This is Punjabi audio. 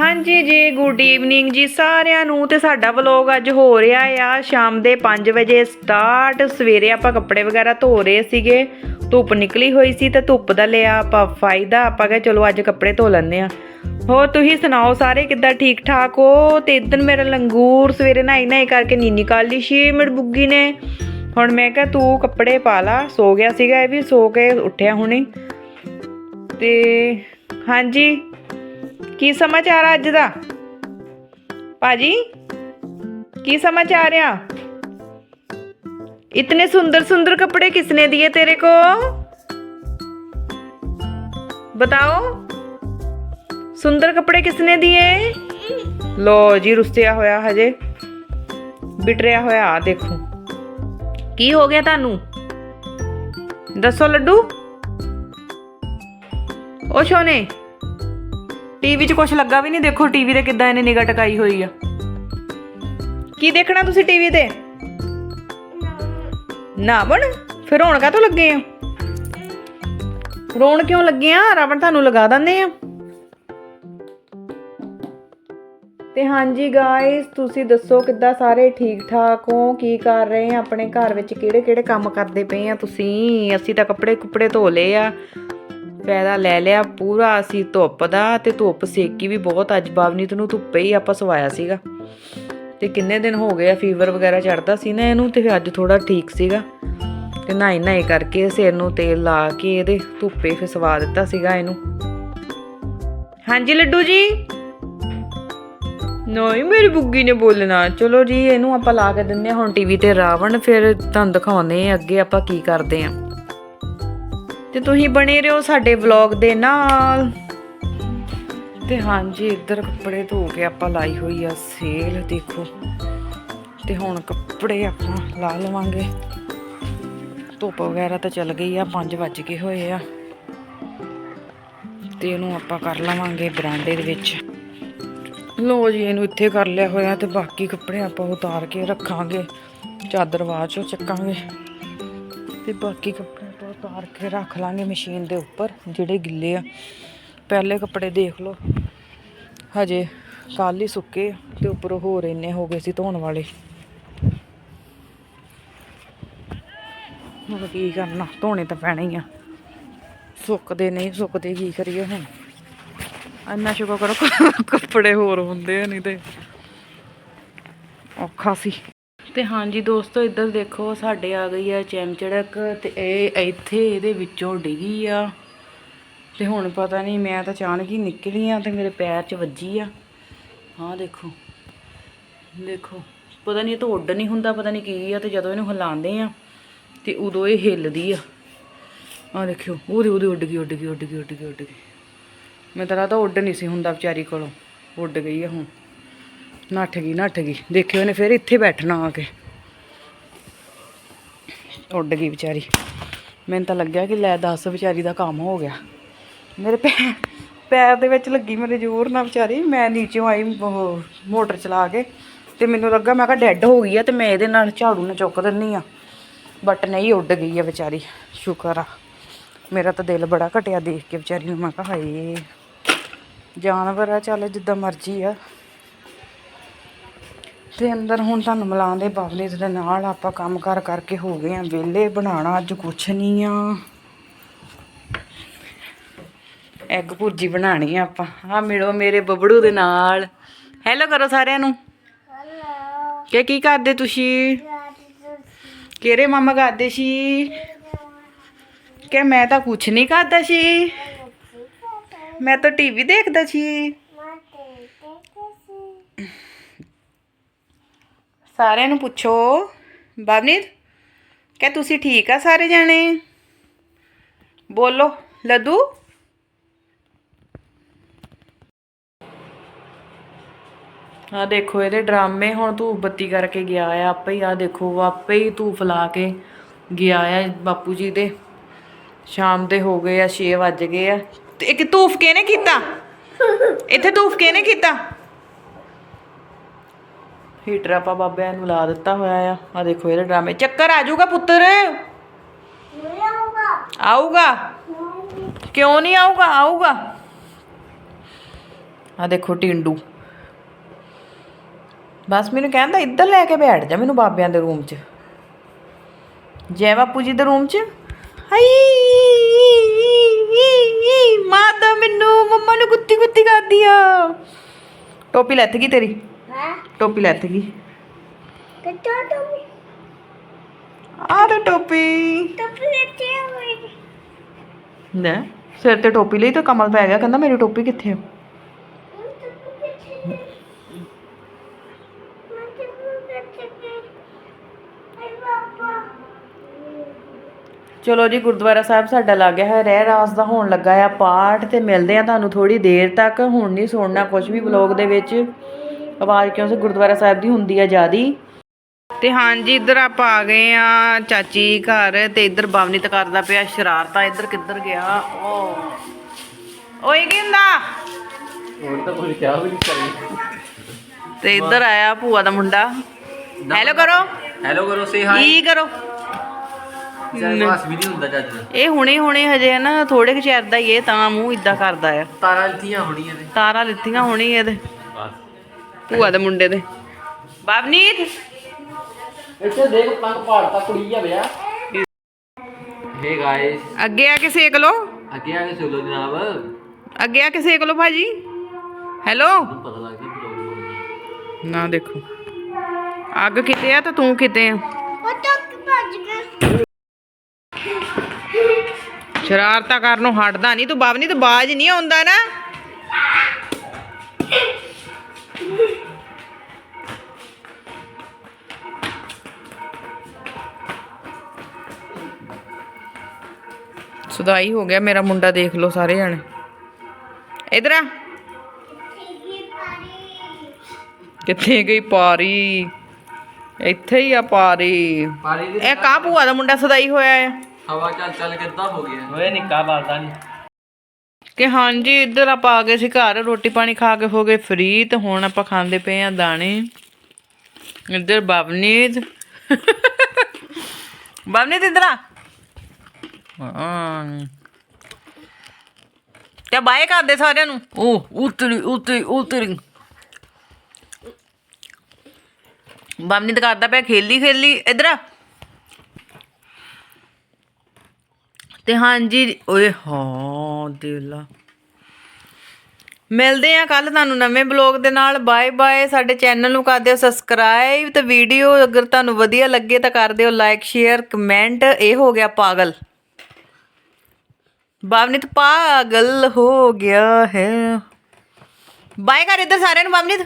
ਹਾਂਜੀ ਜੀ ਗੁੱਡ ਈਵਨਿੰਗ ਜੀ ਸਾਰਿਆਂ ਨੂੰ ਤੇ ਸਾਡਾ ਵਲੌਗ ਅੱਜ ਹੋ ਰਿਹਾ ਆ ਸ਼ਾਮ ਦੇ 5 ਵਜੇ ਸਟਾਰਟ ਸਵੇਰੇ ਆਪਾਂ ਕੱਪੜੇ ਵਗੈਰਾ ਧੋ ਰਹੇ ਸੀਗੇ, ਧੁੱਪ ਨਿਕਲੀ ਹੋਈ ਸੀ ਤੇ ਧੁੱਪ ਦਾ ਲਿਆ ਆਪਾਂ ਫਾਇਦਾ, ਆਪਾਂ ਕਿਹਾ ਚਲੋ ਅੱਜ ਕੱਪੜੇ ਧੋ ਲੈਂਦੇ ਆ ਹੋਰ ਤੁਸੀਂ ਸੁਣਾਓ ਸਾਰੇ ਕਿੱਦਾਂ ਠੀਕ ਠਾਕ ਹੋ? ਤੇ ਇਦਨ ਮੇਰਾ ਲੰਗੂਰ ਸਵੇਰੇ ਨਹਾਈ ਨਹਾਈ ਕਰਕੇ ਨੀਨੀ ਕਾਲੀ ਸੀ ਮਿੰਟ ਬੁੱਗੀ ਨੇ। ਹੁਣ ਮੈਂ ਕਿਹਾ ਤੂੰ ਕੱਪੜੇ ਪਾ ਲਾ, ਸੋ ਗਿਆ ਸੀਗਾ ਇਹ ਵੀ, ਸੋ ਕੇ ਉੱਠਿਆ ਹੁਣੇ। ਤੇ ਹਾਂਜੀ ਕੀ ਸਮਾਚਾਰ ਆ ਅੱਜ ਦਾ ਭਾਜੀ ਕੀ ਸਮਾਚਾਰ ਆ इतने सुंदर सुंदर कपड़े किसने दिए तेरे को बताओ सुंदर कपड़े किसने दिए लो जी रुस्तिया होया हजे बिटरिया होया आ देखो की हो गया तानू दसो लड्डू ਉਹ ਸ਼ੋਨੇ ਟੀਵੀ 'ਚ ਕੁਝ ਲੱਗਾ ਵੀ ਨਹੀਂ, ਦੇਖੋ ਟੀਵੀ ਤੇ ਕਿੱਦਾਂ ਇਹਨੇ ਨਿਗਾ ਟਕਾਈ ਹੋਈ ਆ। ਕੀ ਦੇਖਣਾ ਤੁਸੀਂ ਟੀਵੀ ਤੇ? ਨਾ ਬਣ, ਫਿਰ ਰੋਣ ਕਾ ਲੱਗੇ ਆ? ਰੋਣ ਕਿਉਂ ਲੱਗੇ ਆ? ਰਾਵਣ ਤੁਹਾਨੂੰ ਲਗਾ ਦਿੰਦੇ ਆ। ਤੇ ਹਾਂਜੀ ਗਾਇਸ ਤੁਸੀਂ ਦੱਸੋ ਕਿੱਦਾਂ ਸਾਰੇ ਠੀਕ ਠਾਕ ਹੋ? ਕੀ ਕਰ ਰਹੇ ਆ? ਆਪਣੇ ਘਰ ਵਿੱਚ ਕਿਹੜੇ ਕਿਹੜੇ ਕੰਮ ਕਰਦੇ ਪਏ ਆ ਤੁਸੀਂ? ਅਸੀਂ ਤਾਂ ਕੱਪੜੇ ਕੁਪੜੇ ਧੋ ਲਏ ਆ। ਫਾਇਦਾ ਲੈ ਲਿਆ, ਪੂਰਾ ਅਸੀਂ ਧੁੱਪ ਦਾ ਤੇ ਧੁੱਪ ਸੇਕੀ ਵੀ ਬਹੁਤ, ਅੱਜ ਬਾਵਨੀਤ ਨੂੰ ਧੁੱਪੇ ਹੀ ਆਪਾਂ ਸਵਾਇਆ ਸੀਗਾ। ਤੇ ਕਿੰਨੇ ਦਿਨ ਹੋ ਗਏ ਆ ਫੀਵਰ ਵਗੈਰਾ ਚੜਦਾ ਸੀ ਨਾ ਇਹਨੂੰ ਤੇ ਅੱਜ ਥੋੜਾ ਠੀਕ ਸੀਗਾ। ਤੇ ਨਹਾਈ ਨਹਾਈ ਕਰਕੇ ਸਿਰ ਨੂੰ ਤੇਲ ਲਾ ਕੇ ਇਹਦੇ ਧੁੱਪੇ ਫਿਰ ਸਵਾ ਦਿੱਤਾ ਸੀਗਾ ਇਹਨੂੰ। ਹਾਂਜੀ ਲੱਡੂ ਜੀ? ਨਹੀਂ, ਮੇਰੀ ਬੁੱਗੀ ਨੇ ਬੋਲਣਾ। ਚਲੋ ਜੀ, ਇਹਨੂੰ ਆਪਾਂ ਲਾ ਕੇ ਦਿੰਨੇ ਹਾਂ, ਹੁਣ ਟੀਵੀ ਤੇ ਰਾਵਣ ਫਿਰ ਤੁਹਾਨੂੰ ਦਿਖਾਉਨੇ ਆ ਅੱਗੇ ਆਪਾਂ ਕੀ ਕਰਦੇ ਆ ਤੇ ਤੁਸੀਂ ਬਣੇ ਰਹੋ ਸਾਡੇ ਵਲੌਗ ਦੇ ਨਾਲ। ਤੇ ਹਾਂਜੀ, ਇੱਧਰ ਕੱਪੜੇ ਧੋ ਕੇ ਆਪਾਂ ਲਾਈ ਹੋਈ ਆ ਸੇਲ, ਦੇਖੋ। ਤੇ ਹੁਣ ਕੱਪੜੇ ਆਪਾਂ ਲਾ ਲਵਾਂਗੇ। ਧੁੱਪ ਵਗੈਰਾ ਤਾਂ ਚੱਲ ਗਈ ਆ 5 ਵੱਜ ਗਏ ਹੋਏ ਆ। ਤੇ ਇਹਨੂੰ ਆਪਾਂ ਕਰ ਲਵਾਂਗੇ ਬਰਾਂਡੇ ਦੇ ਵਿੱਚ। ਲੋ ਜੀ, ਇਹਨੂੰ ਇੱਥੇ ਕਰ ਲਿਆ ਹੋਇਆ ਤੇ ਬਾਕੀ ਕੱਪੜੇ ਆਪਾਂ ਉਤਾਰ ਕੇ ਰੱਖਾਂਗੇ। ਚਾਦਰ ਬਾਅਦ ਚੋਂ ਚੱਕਾਂਗੇ। ਤੇ ਬਾਕੀ ਕੱਪੜੇ ਉਤਾਰ ਕੇ ਰੱਖ ਲਾਂਗੇ ਮਸ਼ੀਨ ਦੇ ਉੱਪਰ, ਜਿਹੜੇ ਗਿੱਲੇ ਆ। ਪਹਿਲੇ ਕੱਪੜੇ ਦੇਖ ਲਓ। ਹਜੇ ਕੱਲ ਹੀ ਸੁੱਕੇ ਤੇ ਉੱਪਰੋਂ ਹੋਰ ਇੰਨੇ ਹੋ ਗਏ ਸੀ ਧੋਣ ਵਾਲੇ। ਹੁਣ ਕੀ ਕਰਨਾ, ਧੋਣੇ ਤਾਂ ਪੈਣੇ ਹੀ ਆ। ਸੁੱਕਦੇ ਨਹੀਂ, ਸੁੱਕਦੇ ਕੀ ਕਰੀਏ ਹੁਣ? ਇੰਨਾ ਸ਼ੁਕਰ ਕਰੋ, ਕੱਪੜੇ ਹੋਰ ਹੁੰਦੇ ਨਹੀਂ ਤੇ ਔਖਾ ਸੀ। ਤੇ ਹਾਂਜੀ ਦੋਸਤੋ, ਇੱਧਰ ਦੇਖੋ, ਸਾਡੇ ਆ ਗਈ ਆ ਚੈਮਚੜਕ ਤੇ ਇਹ ਇੱਥੇ ਇਹਦੇ ਵਿੱਚੋਂ ਡਿੱਗੀ ਆ। ਤੇ ਹੁਣ ਪਤਾ ਨਹੀਂ, ਮੈਂ ਤਾਂ ਅਚਾਨਕ ਹੀ ਨਿਕਲੀ ਆ ਤੇ ਮੇਰੇ ਪੈਰ 'ਚ ਵੱਜੀ ਆ। ਹਾਂ ਦੇਖੋ ਦੇਖੋ, ਪਤਾ ਨਹੀਂ ਇਹ ਤਾਂ ਉੱਡ ਨਹੀਂ ਹੁੰਦਾ, ਪਤਾ ਨਹੀਂ ਕੀ ਆ ਤੇ ਜਦੋਂ ਇਹਨੂੰ ਹਿਲਾਉਂਦੇ ਆ ਤੇ ਉਦੋਂ ਇਹ ਹਿੱਲਦੀ ਆ। ਆ ਦੇਖਿਓ ਉਹਦੇ ਉਹਦੇ ਉੱਡ ਗਈ ਉੱਡ ਗਈ ਉੱਡ ਗਈ ਉੱਡ ਗਈ ਉੱਡ ਗਈ। ਮੈਂ ਤਾਂ ਤਾਂ ਉੱਡ ਨਹੀਂ ਸੀ ਹੁੰਦਾ ਵਿਚਾਰੀ ਕੋਲੋਂ, ਉੱਡ ਗਈ ਆ ਹੁਣ। ਨੱਠ ਗਈ ਨੱਠ ਗਈ। ਦੇਖਿਓ ਇਹਨੇ ਫਿਰ ਇੱਥੇ ਬੈਠਣਾ ਆ ਕੇ। ਉੱਡ ਗਈ ਵਿਚਾਰੀ। ਮੈਨੂੰ ਤਾਂ ਲੱਗਿਆ ਕਿ ਲੈ ਦੱਸ ਵਿਚਾਰੀ ਦਾ ਕੰਮ ਹੋ ਗਿਆ। ਮੇਰੇ ਪੈ ਪੈਰ ਦੇ ਵਿੱਚ ਲੱਗੀ ਮੇਰੇ ਜ਼ੋਰ ਨਾਲ ਵਿਚਾਰੀ। ਮੈਂ ਨੀਚੇ ਆਈ ਮੋਟਰ ਚਲਾ ਕੇ ਤੇ ਮੈਨੂੰ ਲੱਗਾ, ਮੈਂ ਕਿਹਾ ਡੈੱਡ ਹੋ ਗਈ ਆ ਤੇ ਮੈਂ ਇਹਦੇ ਨਾਲ ਝਾੜੂ ਨਾਲ ਚੁੱਕ ਦਿੰਨੀ ਆ। ਬਟ ਨਹੀਂ, ਉੱਡ ਗਈ ਆ ਵਿਚਾਰੀ। ਸ਼ੁਕਰ ਆ। ਮੇਰਾ ਤਾਂ ਦਿਲ ਬੜਾ ਘਟਿਆ ਦੇਖ ਕੇ ਵਿਚਾਰੀ ਨੂੰ। ਮੈਂ ਕਿਹਾ ਹਾਏ, ਜਾਨਵਰ ਆ ਚੱਲ ਜਿੱਦਾਂ ਮਰਜ਼ੀ ਆ। ਤੇ ਅੰਦਰ ਹੁਣ ਤੁਹਾਨੂੰ ਮਿਲਾਉਂਦੇ ਬਾਬਲੇ ਦੇ ਨਾਲ ਆਪਾਂ ਕੰਮ ਕਰ ਕਰਕੇ ਹੋ ਗਏ ਆ ਵਿਹਲੇ ਬਣਾਉਣਾ ਅੱਜ ਕੁਛ ਨਹੀਂ ਆ। ਐਗ ਭੁਰਜੀ ਬਣਾਣੀ ਆ ਆਪਾਂ। ਆ ਮਿਲੋ ਮੇਰੇ ਬਬੜੂ ਦੇ ਨਾਲ। ਹੈਲੋ ਕਰੋ ਸਾਰਿਆਂ ਨੂੰ। ਹੈਲੋ ਕੀ ਕੀ ਕਰਦੇ ਤੁਸੀਂ? ਕਿਹੜੇ ਮਾਮਾ ਕਰਦੇ ਸੀ? ਕਿ ਮੈਂ ਤਾਂ ਕੁਛ ਨਹੀਂ ਕਰਦਾ ਸੀ। ਮੈਂ ਤਾਂ ਟੀਵੀ ਦੇਖਦਾ ਸੀ। ਸਾਰਿਆਂ ਨੂੰ ਪੁੱਛੋ। ਬਾਬਨੀਤ ਕਿ ਤੁਸੀਂ ਠੀਕ ਆ ਸਾਰੇ ਜਾਣੇ? ਬੋਲੋ ਲੱਦੂ ਆ ਦੇਖੋ ਇਹਦੇ ਡਰਾਮੇ, ਹੁਣ ਧੂਫ ਬੱਤੀ ਕਰਕੇ ਗਿਆ ਆ ਆਪੇ ਹੀ। ਆ ਦੇਖੋ, ਆਪੇ ਹੀ ਧੂਫ ਲਾ ਕੇ ਗਿਆ ਆ ਬਾਪੂ ਜੀ ਦੇ। ਸ਼ਾਮ ਦੇ ਹੋ ਗਏ ਆ 6 ਵੱਜ ਗਏ ਆ। ਤੇ ਇੱਕ ਧੂਫ ਕਿਹਨੇ ਕੀਤਾ? ਇੱਥੇ ਧੂਫ ਕਿਹਨੇ ਕੀਤਾ? ਹੀਟਰ ਆਪਾਂ ਬਾਬਿਆਂ ਨੂੰ ਲਾ ਦਿੱਤਾ ਹੋਇਆ ਆ ਆ ਦੇਖੋ ਇਹਦੇ ਡਰਾਮੇ ਚੱਕਰ ਆ ਜਾਊਗਾ ਪੁੱਤਰ ਆਊਗਾ ਕਿਉਂ ਨਹੀਂ ਆਊਗਾ ਆਊਗਾ ਆ ਦੇਖੋ ਟਿੰਡੂ ਬਸ ਮੈਨੂੰ ਕਹਿੰਦਾ ਇੱਧਰ ਲੈ ਕੇ ਬੈਠ ਜਾ ਮੈਨੂੰ ਬਾਬਿਆਂ ਦੇ ਰੂਮ 'ਚ ਜੈ ਬਾਪੂ ਜੀ ਦੇ ਰੂਮ 'ਚ ਹਾਈ ਮਾਤਾ ਮੈਨੂੰ ਮੰਮਾ ਨੂੰ ਕੁੱਤੀ ਕੁੱਤੀ ਕਰਦੀ ਆ ਟੋਪੀ ਲੱਥ ਗਈ ਤੇਰੀ ਹਾਂ ਟੋਪੀ ਲੱਥ ਗਈ ਕਿੱਥੋਂ ਤੂੰ ਆ ਤੇ ਟੋਪੀ ਟਪਲੇਟੇ ਹੋਈ ਲੈ ਸਿਰ ਤੇ ਟੋਪੀ ਲਈ ਤਾਂ ਕਮਲ ਪੈ ਗਿਆ ਕਹਿੰਦਾ ਮੇਰੀ ਟੋਪੀ ਕਿੱਥੇ ਆ ਚਲੋ ਜੀ ਗੁਰਦੁਆਰਾ ਸਾਹਿਬ ਸਾਡਾ ਲੱਗ ਗਿਆ ਹੈ ਰਹਿ ਰਾਸ ਦਾ ਹੋਣ ਲੱਗਾ ਆ ਪਾਠ ਤੇ ਮਿਲਦੇ ਆ ਤੁਹਾਨੂੰ ਥੋੜੀ ਦੇਰ ਤੱਕ ਹੁਣ ਨਹੀਂ ਸੁਣਨਾ ਕੁਝ ਵੀ ਵਲੋਗ ਦੇ ਵਿੱਚ ਆਵਾਜ਼ ਕਿਉਂ? ਸੇ ਗੁਰਦੁਆਰਾ ਸਾਹਿਬ ਦੀ ਹੁੰਦੀ ਆ ਜਿਆਦੀ। ਤੇ ਹਾਂਜੀ ਇੱਧਰ ਆਪਾਂ ਆ ਗਏ ਆ ਚਾਚੀ ਘਰ ਤੇ ਇੱਧਰ ਬਵਨੀਤ ਕਰਦਾ ਪਿਆ ਸ਼ਰਾਰਤਾਂ ਇੱਧਰ ਕਿੱਧਰ ਗਿਆ? ਓ ਓਏ ਕੀ ਹੁੰਦਾ? ਹੁਣ ਤਾਂ ਕੋਈ ਚਾਹ ਵੀ ਨਹੀਂ ਕਰੀ। ਤੇ ਇੱਧਰ ਆਇਆ ਭੂਆ ਦਾ ਮੁੰਡਾ। ਹੈਲੋ ਕਰੋ। ਹੈਲੋ ਕਰੋ ਸੇ ਹਾਈ ਕੀ ਕਰੋ? ਚਾਹ ਪਾਸ ਵੀ ਨਹੀਂ ਹੁੰਦਾ ਜੱਜ ਇਹ ਹੁਣੇ ਹੁਣੇ ਹਜੇ ਨਾ ਥੋੜੇ ਕੁ ਚਿਰ ਦਾ ਹੀ ਇਹ ਤਾਂ ਮੂੰਹ ਇਦਾਂ ਕਰਦਾ ਆ। ਤਾਰਾਂ ਲਿੱਤੀਆਂ ਹੋਣੀਆਂ ਨੇ। ਤਾਰਾਂ ਲਿੱਤੀਆਂ ਹੋਣੀ ਇਹਦੇ। ਭੂਆ ਦੇ ਮੁੰਡੇ ਦੇ। ਬਵਨੀਤ। ਇੱਥੇ ਦੇਖ ਪਤੰਗ ਪਾੜਤਾ ਕੁੜੀ ਆ ਵਿਆ ਹੇ ਗਾਇਸ ਅੱਗੇ ਆ ਕੇ ਸੇਕ ਲੋ ਅੱਗੇ ਆ ਕੇ ਸੁਣੋ ਜਨਾਬ। ਅੱਗੇ ਆ ਕੇ ਸੇਕ ਲੋ ਭਾਜੀ। ਹੈਲੋ ਪਤਾ ਨਾ। ਦੇਖੋ। ਅੱਗ ਕਿਤੇ ਆ ਤਾਂ ਤੂੰ ਕਿਤੇ ਆ। ਸ਼ਰਾਰਤਾਂ ਕਰਨੋਂ ਹਟਦਾ ਨਹੀਂ ਤੂੰ ਬਾਬਨੀ ਤੇ ਬਾਜ ਨਹੀਂ ਆਉਂਦਾ ਨਾ। ਸੁਦਾਈ ਹੋ ਗਿਆ ਮੇਰਾ ਮੁੰਡਾ ਦੇਖ ਲਓ ਸਾਰੇ ਜਣੇ। ਇਧਰ ਆ। ਕਿੱਥੇ ਗਈ ਪਾਰੀ? ਇੱਥੇ ਹੀ ਆ ਪਾਰੀ। ਪਾਰੀ ਦੀ ਇਹ ਕਾ ਭੂਆ ਦਾ ਮੁੰਡਾ ਸਦਾਈ ਹੋਇਆ ਹੈ ਹਵਾ ਚੱਲ ਚੱਲ ਕਿੱਦਾਂ ਹੋ ਗਿਆ ਓਏ ਨਿੱਕਾ ਬਾਲਦਾ ਨਹੀਂ ਕਿ ਹਾਂਜੀ ਇੱਧਰ ਆਪਾਂ ਆ ਗਏ ਸੀ ਘਰ ਰੋਟੀ ਪਾਣੀ ਖਾ ਕੇ ਹੋ ਗਏ ਫ੍ਰੀ ਤੇ ਹੁਣ ਆਪਾਂ ਖਾਂਦੇ ਪਏ ਆ ਦਾਣੇ। ਇੱਧਰ ਬਵਨੀਤ। ਬਵਨੀਤ ਇੱਧਰ ਆ। ਹਾਂ। ਤੇ ਬਾਏ ਕਰਦੇ ਸਾਰਿਆਂ ਨੂੰ। ਉਹ ਉਤਰੀ ਉਤਰੀ ਉਤਰੀ। ਬਵਨੀਤ ਕਰਦਾ ਪਿਆ ਖੇਲੀ ਖੇਲੀ ਇੱਧਰ ਤੇ ਹਾਂਜੀ ਓਏ ਹਾਂ ਦਿਲਾ ਮਿਲਦੇ ਆ ਕੱਲ ਤੁਹਾਨੂੰ ਨਵੇਂ ਬਲੌਗ ਦੇ ਨਾਲ। Bye bye. ਸਾਡੇ ਚੈਨਲ ਨੂੰ ਕਰ ਦਿਓ ਸਬਸਕ੍ਰਾਈਬ ਤੇ ਵੀਡੀਓ ਅਗਰ ਤੁਹਾਨੂੰ ਵਧੀਆ ਲੱਗੇ ਤਾਂ ਕਰ ਦਿਓ ਲਾਈਕ ਸ਼ੇਅਰ ਕਮੈਂਟ। ਇਹ ਹੋ ਗਿਆ ਪਾਗਲ। ਬਾਵਨੀਤ ਪਾਗਲ ਹੋ ਗਿਆ ਹੈ। ਬਾਏ ਕਰ ਇੱਧਰ ਸਾਰਿਆਂ ਨੂੰ ਬਾਵਨੀਤ।